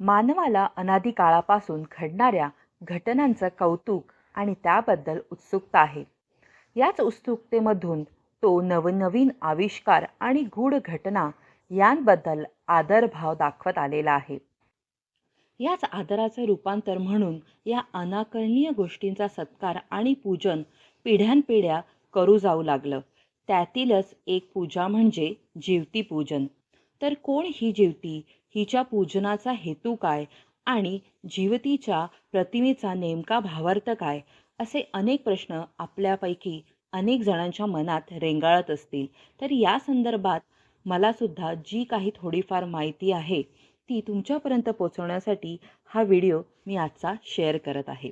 मानवाला अनादी काळापासून घडणाऱ्या घटनांचं कौतुक आणि त्याबद्दल उत्सुकता आहे. याच उत्सुकतेमधून तो नवनवीन आविष्कार आणि गूढ घटना यांबद्दल आदरभाव दाखवत आलेला आहे. याच आदराचं रूपांतर म्हणून या अनाकरणीय गोष्टींचा सत्कार आणि पूजन पिढ्यानपिढ्या करू जाऊ लागलं. त्यातीलच एक पूजा म्हणजे जीवती पूजन. तर कोण ही जीवती? हिच्या पूजनाचा हेतू काय? आणि जीवतीच्या प्रतिमेचा नेमका भावार्थ काय? असे अनेक प्रश्न आपल्यापैकी अनेक जणांच्या मनात रेंगाळत असतील. तर या संदर्भात मला सुद्धा जी काही थोडीफार माहिती आहे ती तुमच्यापर्यंत पोचवण्यासाठी हा व्हिडिओ मी आजचा शेअर करत आहे.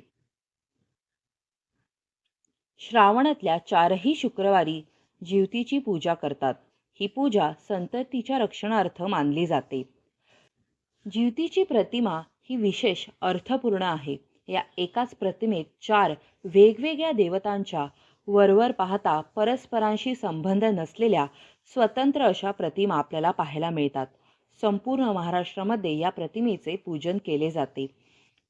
श्रावणातल्या चारही शुक्रवारी जीवतीची पूजा करतात. ही पूजा संततीच्या रक्षणार्थ मानली जाते. जीवतीची प्रतिमा ही विशेष अर्थपूर्ण आहे. या एकाच प्रतिमेत चार वेगवेगळ्या देवतांच्या वरवर पाहता परस्परांशी संबंध नसलेल्या स्वतंत्र अशा प्रतिमा आपल्याला पाहायला मिळतात. संपूर्ण महाराष्ट्रामध्ये या प्रतिमेचे पूजन केले जाते.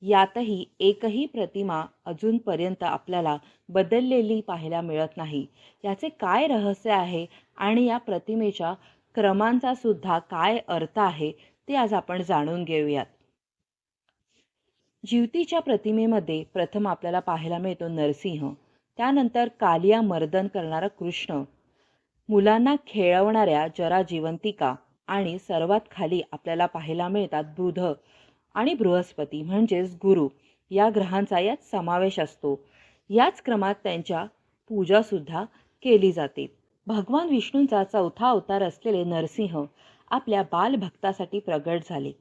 यातही एकही प्रतिमा अजूनपर्यंत आपल्याला बदललेली पाहायला मिळत नाही. याचे काय रहस्य आहे आणि या प्रतिमेच्या क्रमांचा सुद्धा काय अर्थ आहे ते आज आपण जाणून घेऊयात. जीवतीच्या प्रतिमेमध्ये प्रथम आपल्याला पाहायला मिळतो नरसिंह. त्यानंतर कालिया मर्दन करणारा कृष्ण. मुलांना खेळवणाऱ्या जरा जिवंतिका आणि सर्वात खाली आपल्याला पाहायला मिळतात बुध. आणि बृहस्पती म्हणजेच गुरु या ग्रहांचा यात समावेश असतो. याच क्रमात त्यांच्या पूजासुद्धा केली जाते. भगवान विष्णूंचा चौथा अवतार असलेले नरसिंह आपल्या बालभक्तासाठी प्रगट झाले.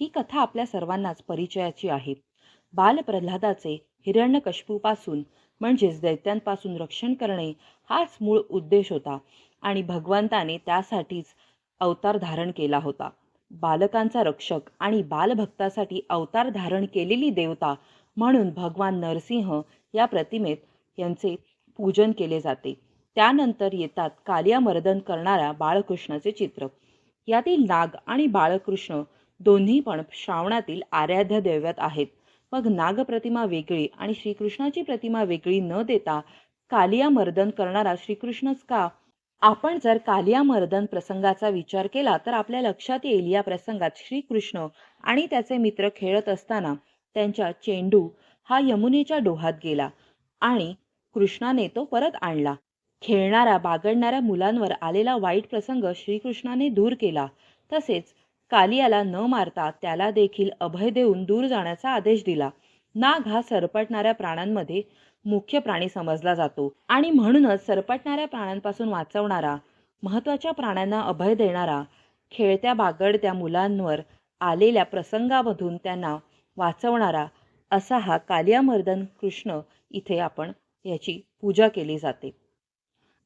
ही कथा आपल्या सर्वांनाच परिचयाची आहे. बाल प्रल्हादाचे हिरण्यकशपूपासून म्हणजेच दैत्यांपासून रक्षण करणे हाच मूळ उद्देश होता आणि भगवंताने त्यासाठीच अवतार धारण केला होता. बालकांचा रक्षक आणि बालभक्तासाठी अवतार धारण केलेली देवता म्हणून भगवान नरसिंह या प्रतिमेत यांचे पूजन केले जाते. त्यानंतर येतात कालिया मर्दन करणाऱ्या बाळकृष्णाचे चित्र. यातील नाग आणि बाळकृष्ण दोन्ही पण श्रावणातील आराध्य दैवत आहेत. मग नाग प्रतिमा वेगळी आणि श्रीकृष्णाची प्रतिमा वेगळी न देता कालिया मर्दन करणारा श्रीकृष्णच का? आपण जर कालिया मर्दन प्रसंगाचा विचार केला तर आपल्या लक्षात येईल या प्रसंगात श्रीकृष्ण आणि त्याचे मित्र खेळत असताना त्यांच्या चेंडू हा यमुनेच्या डोहात गेला आणि कृष्णाने तो परत आणला. खेळणाऱ्या बागडणाऱ्या मुलांवर आलेला वाईट प्रसंग श्रीकृष्णाने दूर केला. तसेच कालियाला न मारता त्याला देखील अभय देऊन दूर जाण्याचा आदेश दिला. नाग हा सरपटणाऱ्या प्राण्यांमध्ये मुख्य प्राणी समजला जातो. आणि म्हणूनच सरपटणाऱ्या प्राण्यांपासून वाचवणारा महत्त्वाच्या प्राण्यांना अभय देणारा खेळत्या बागडत्या मुलांवर आलेल्या प्रसंगामधून त्यांना वाचवणारा असा हा कालियामर्दन कृष्ण इथे आपण याची पूजा केली जाते.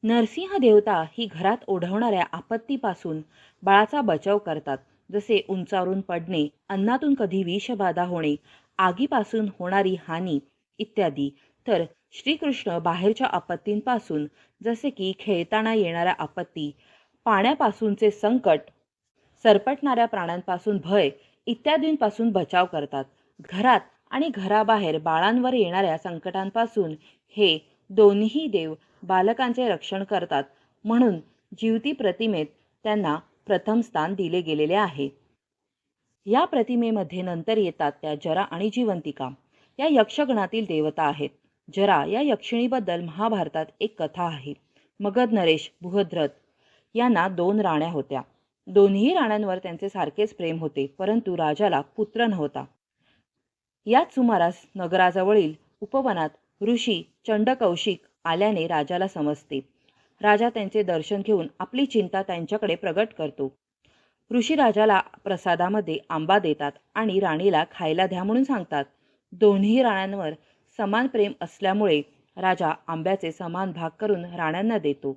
नरसिंह देवता ही घरात ओढवणाऱ्या आपत्तीपासून बाळाचा बचाव करतात. जसे उंचावरून पडणे अन्नातून कधी विषबाधा होणे आगीपासून होणारी हानी इत्यादी तर श्रीकृष्ण बाहेरच्या आपत्तींपासून जसे की खेळताना येणाऱ्या आपत्ती पाण्यापासूनचे संकट सरपटणाऱ्या प्राण्यांपासून भय इत्यादींपासून बचाव करतात. घरात आणि घराबाहेर बाळांवर येणाऱ्या संकटांपासून हे दोन्ही देव बालकांचे रक्षण करतात. म्हणून जीवती प्रतिमेत त्यांना प्रथम स्थान दिले गेलेले आहे. या प्रतिमेमध्ये नंतर येतात त्या जरा आणि जिवंतिका. या यक्षगणातील देवता आहेत. जरा या यक्षिणीबद्दल महाभारतात एक कथा आहे. मगध नरेश बुहद्रथ यांना दोन राण्या होत्या. दोन्ही राण्यांवर त्यांचे सारखेच प्रेम होते परंतु राजाला पुत्र नव्हता. याच सुमारास नगराजवळील उपवनात ऋषी चंडकौशिक आल्याने राजाला समजते. राजा त्यांचे दर्शन घेऊन आपली चिंता त्यांच्याकडे प्रगट करतो. ऋषी राजाला प्रसादामध्ये आंबा देतात आणि राणीला खायला द्या म्हणून सांगतात. दोन्ही राण्यांवर समान प्रेम असल्यामुळे राजा आंब्याचे समान भाग करून राण्यांना देतो.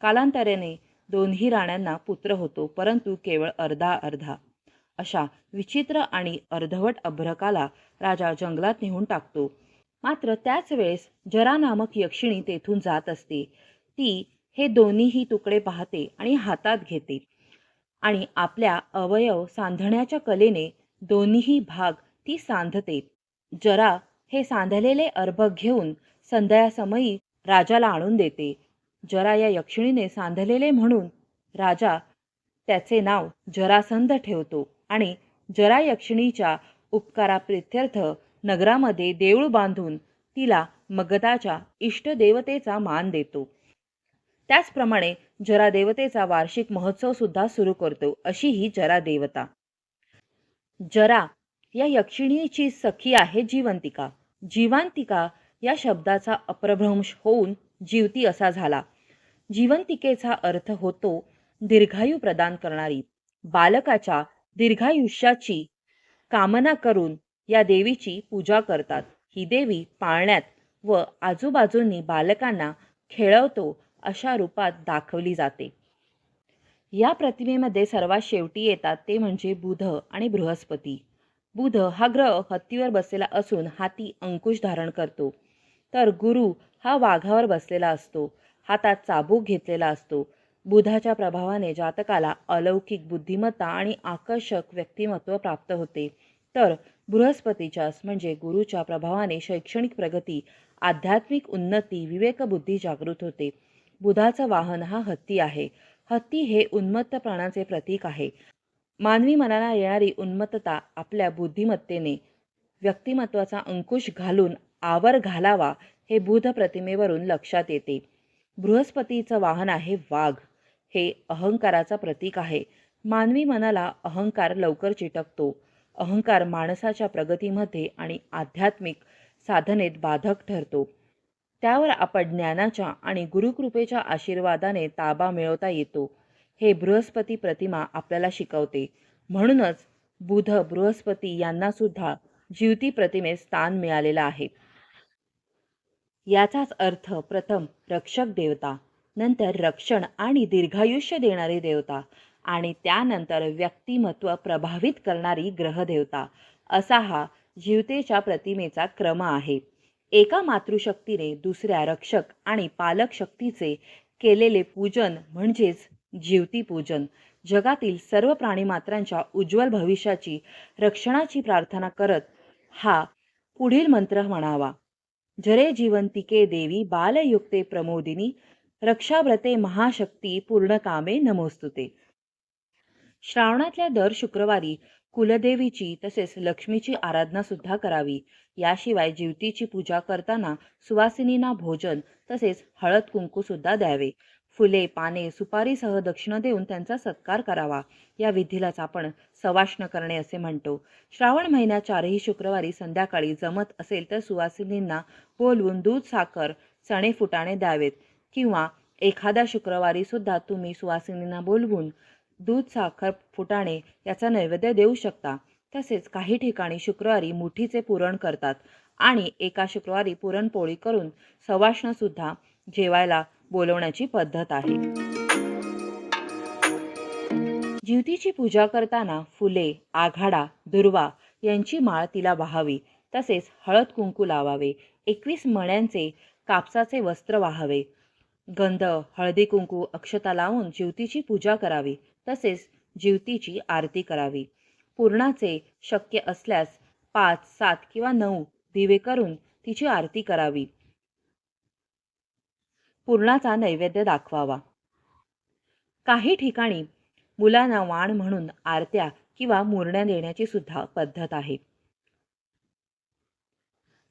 कालांतराने दोन्ही राण्यांना पुत्र होतो परंतु केवळ अर्धा अर्धा. अशा विचित्र आणि अर्धवट अभ्रकाला राजा जंगलात नेऊन टाकतो. मात्र त्याच वेळेस जरा नामक यक्षिणी तेथून जात असते. ती हे दोन्हीही तुकडे पाहते आणि हातात घेते. आणि आपल्या अवयव सांधण्याच्या कलेने दोन्हीही भाग ती सांधते. जरा हे सांधलेले अर्भक घेऊन संध्यासमयी राजाला आणून देते. जरा या यक्षिणीने सांधलेले म्हणून राजा त्याचे नाव जरासंध ठेवतो आणि जरा यक्षिणीच्या उपकाराप्रित्यर्थ नगरामध्ये देऊळ बांधून तिला मगधाच्या इष्टदेवतेचा मान देतो. त्याचप्रमाणे जरा देवतेचा वार्षिक महोत्सव सुद्धा सुरू करतो अशी ही जरा देवता. जरा या यक्षिणीची सखी आहे जीवंतिका. जीवांतिका या शब्दाचा अप्रभ्रंश होऊन जीवती असा झाला. जीवंतिकेचा अर्थ होतो दीर्घायू प्रदान करणारी. बालकाच्या दीर्घायुष्याची कामना करून या देवीची पूजा करतात. ही देवी पाळण्यात व आजूबाजूंनी बालकांना खेळवतो अशा रूपात दाखवली जाते. या प्रतिमेमध्ये सर्वात शेवटी येतात ते म्हणजे बुध आणि बृहस्पती. बुध हा ग्रह हत्तीवर बसलेला असून हाती अंकुश धारण करतो. तर गुरु हा वाघावर बसलेला असतो. हातात चाबूक घेतलेला असतो. बुधाच्या प्रभावाने जातकाला अलौकिक बुद्धिमत्ता आणि आकर्षक व्यक्तिमत्व प्राप्त होते. तर बृहस्पतीच्याच म्हणजे गुरुच्या प्रभावाने शैक्षणिक प्रगती आध्यात्मिक उन्नती विवेकबुद्धी जागृत होते. बुधाचं वाहन हा हत्ती आहे. हत्ती हे उन्मत्त प्राणाचे प्रतीक आहे. मानवी मनाला येणारी उन्मत्तता आपल्या बुद्धिमत्तेने व्यक्तिमत्वाचा अंकुश घालून आवर घालावा हे बुध प्रतिमेवरून लक्षात येते. बृहस्पतीचं वाहन आहे वाघ. हे अहंकाराचं प्रतीक आहे. मानवी मनाला अहंकार लवकर चिटकतो. अहंकार माणसाच्या प्रगतीमध्ये आणि आध्यात्मिक साधनेत बाधक ठरतो. त्यावर आपण ज्ञानाच्या आणि गुरुकृपेच्या आशीर्वादाने ताबा मिळवता येतो. हे बृहस्पती प्रतिमा आपल्याला शिकवते. म्हणूनच बुध बृहस्पती यांना सुद्धा जीवती प्रतिमेत स्थान मिळालेलं आहे. याचाच अर्थ प्रथम रक्षक देवता नंतर रक्षण आणि दीर्घायुष्य देणारी देवता आणि त्यानंतर व्यक्तिमत्व प्रभावित करणारी ग्रहदेवता असा हा जीवतेच्या प्रतिमेचा क्रम आहे. एका मातृशक्तीने दुसऱ्या रक्षक आणि पालक शक्तीचे केलेले पूजन म्हणजेच जीवती पूजन जगातील सर्व प्राणीमात्रांच्या उज्ज्वल भविष्याची रक्षणाची प्रार्थना करत हा पुढील मंत्र म्हणावा. झरे जीवंतिके देवी बालयुक्ते प्रमोदिनी रक्षाव्रते महाशक्ती पूर्णकामे नमोस्तुते. श्रावणातल्या दर शुक्रवारी कुलदेवीची तसेच लक्ष्मीची आराधना सुद्धा करावी. याशिवाय जीवतीची पूजा करताना सुवासिनींना भोजन तसेच हळद कुंकू सुद्धा द्यावे. फुले पाने सुपारीसह दक्षिणा देऊन त्यांचा सत्कार करावा. या विधीलाच आपण सवाष्ण करणे असे म्हणतो. श्रावण महिन्यात चारही शुक्रवारी संध्याकाळी जमत असेल तर सुवासिनींना बोलवून दूध साखर चणे फुटाणे द्यावेत. किंवा एखाद्या शुक्रवारी सुद्धा तुम्ही सुवासिनींना बोलवून दूध साखर फुटाणे याचा नैवेद्य देऊ शकता. तसेच काही ठिकाणी शुक्रवारी मुठीचे पुरण करतात. आणि एका शुक्रवारी पुरणपोळी करून सवाष्णसुद्धा जेवायला बोलवण्याची पद्धत आहे. जीवतीची पूजा करताना फुले आघाडा दुर्वा यांची माळ तिला वाहावी तसेच हळद कुंकू लावावे. एकवीस मण्यांचे कापसाचे वस्त्र वाहावे. गंध हळदी कुंकू अक्षता लावून जीवतीची पूजा करावी. तसेच जीवतीची आरती करावी. पूर्णाचे शक्य असल्यास पाच सात किंवा नऊ दिवे करून तिची आरती करावी. पूर्णाचा नैवेद्य दाखवावा. काही ठिकाणी मुलांना वाण म्हणून आरत्या किंवा मुरण्या देण्याची सुद्धा पद्धत आहे.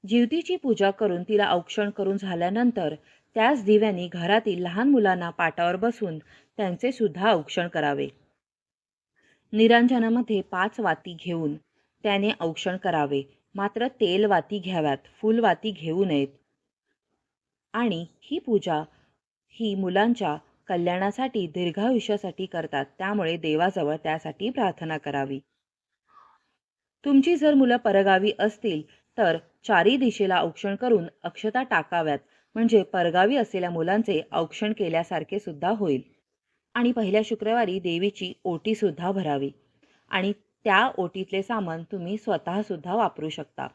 जीवतीची पूजा करून तिला औक्षण करून झाल्यानंतर त्याच दिव्यांनी घरातील लहान मुलांना पाटावर बसून त्यांचे सुद्धा औक्षण करावे. निरांजनामध्ये पाच वाती घेऊन त्याने औक्षण करावे. मात्र तेल वाती घ्याव्यात फुलवाती घेऊ नयेत. आणि ही पूजा ही मुलांच्या कल्याणासाठी दीर्घायुष्यासाठी करतात. त्यामुळे देवाजवळ त्यासाठी प्रार्थना करावी. तुमची जर मुलं परगावी असतील तर चारी दिशेला औक्षण करून अक्षता टाकाव्यात. म्हणजे परगावी असलेल्या मुलांचे औक्षण केल्यासारखे सुद्धा होईल. आणि पहिल्या शुक्रवारी देवीची ओटी सुद्धा भरावी. आणि त्या ओटीतले सामान तुम्ही स्वतःसुद्धा वापरू शकता.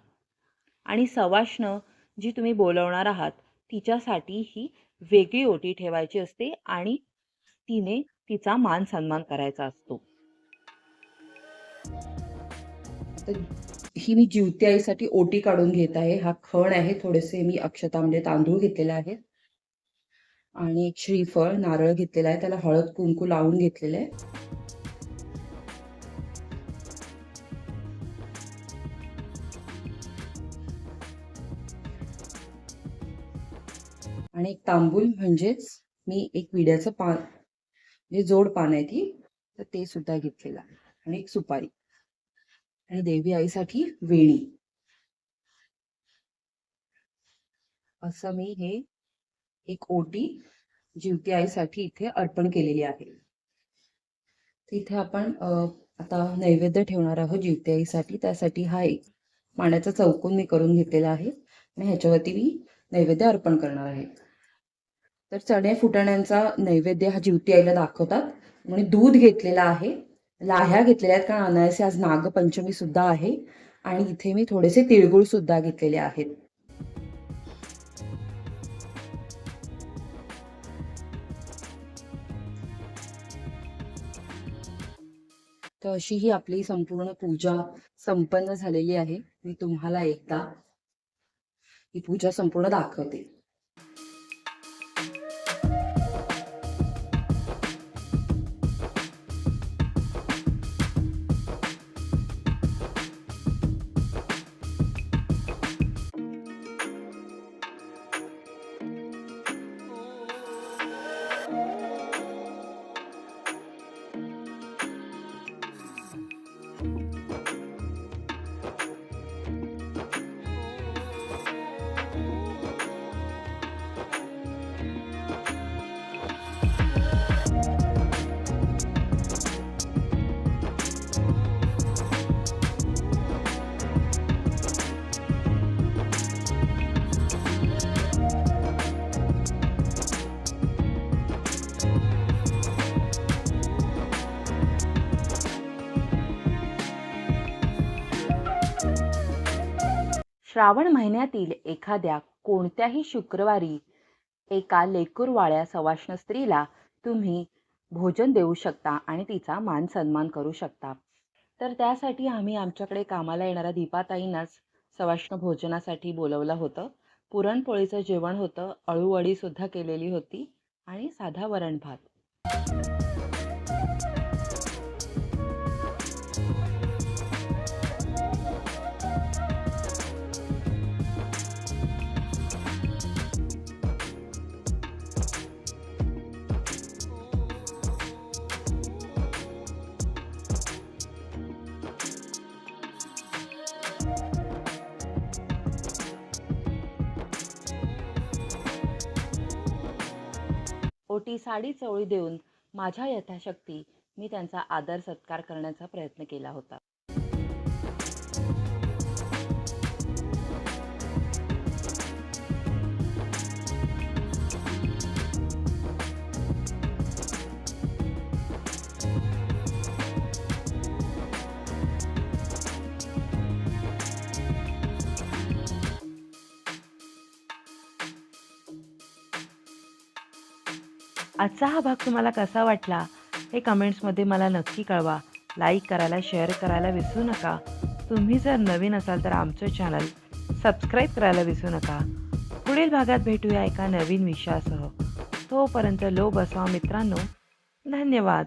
आणि सवाष्ण जी तुम्ही बोलवणार आहात तिच्यासाठी ही वेगळी ओटी ठेवायची असते आणि तिने तिचा मान सन्मान करायचा असतो. तर ही मी जीवती आईसाठी ओटी काढून घेत आहे. हा खण आहे. थोडेसे मी अक्षता म्हणजे तांदूळ घेतलेले आहेत. आणि एक श्रीफळ नारळ घेतलेला आहे. त्याला हळद कुंकू लावून घेतलेलं आहे. आणि एक तांबूल म्हणजेच मी एक विड्याचं पान जे जोड पान आहे ती तर ते सुद्धा घेतलेलं आहे. आणि एक सुपारी. आणि देवी आईसाठी वेणी. असं मी हे एक ओटी जिवती आईसाठी इथे अर्पण केलेली आहे. तिथे इथे आपण आता नैवेद्य ठेवणार आहोत जिवती आईसाठी. त्यासाठी हा एक पाण्याचा चौकोन मी करून घेतलेला आहे. आणि ह्याच्यावरती मी नैवेद्य अर्पण करणार आहे. तर चणे फुटाण्यांचा नैवेद्य हा जिवती आईला दाखवतात. म्हणून दूध घेतलेला आहे. लाह्या घेतलेल्या आहेत कारण अनायसे आज नागपंचमी सुद्धा आहे. आणि इथे मी थोडेसे तिळगुळ सुद्धा घेतलेले आहेत. तर अशी ही आपली संपूर्ण पूजा संपन्न झालेली आहे. मी तुम्हाला एकदा ही पूजा संपूर्ण दाखवते. श्रावण महिन्यातील एखाद्या कोणत्याही शुक्रवारी एका लेकूरवाळ्या सवाष्ण स्त्रीला तुम्ही भोजन देऊ शकता आणि तिचा मान सन्मान करू शकता. तर त्यासाठी आम्ही आमच्याकडे कामाला येणाऱ्या दीपाताईंनाच सवाष्ण भोजनासाठी बोलवलं होतं. पुरणपोळीचं जेवण होतं अळूवडीसुद्धा केलेली होती आणि साधा वरण भात. ओटी साडी चवळी देऊन माझ्या यथाशक्ती मी त्यांचा आदर सत्कार करण्याचा प्रयत्न केला होता. आजचा हा भाग तुम्हाला कसा वाटला हे कमेंट्समध्ये मला नक्की कळवा. लाईक करायला शेअर करायला विसरू नका. तुम्ही जर नवीन असाल तर आमचं चॅनल सबस्क्राईब करायला विसरू नका. पुढील भागात भेटूया एका नवीन विषयासह. तोपर्यंत लो बसवा मित्रांनो. धन्यवाद.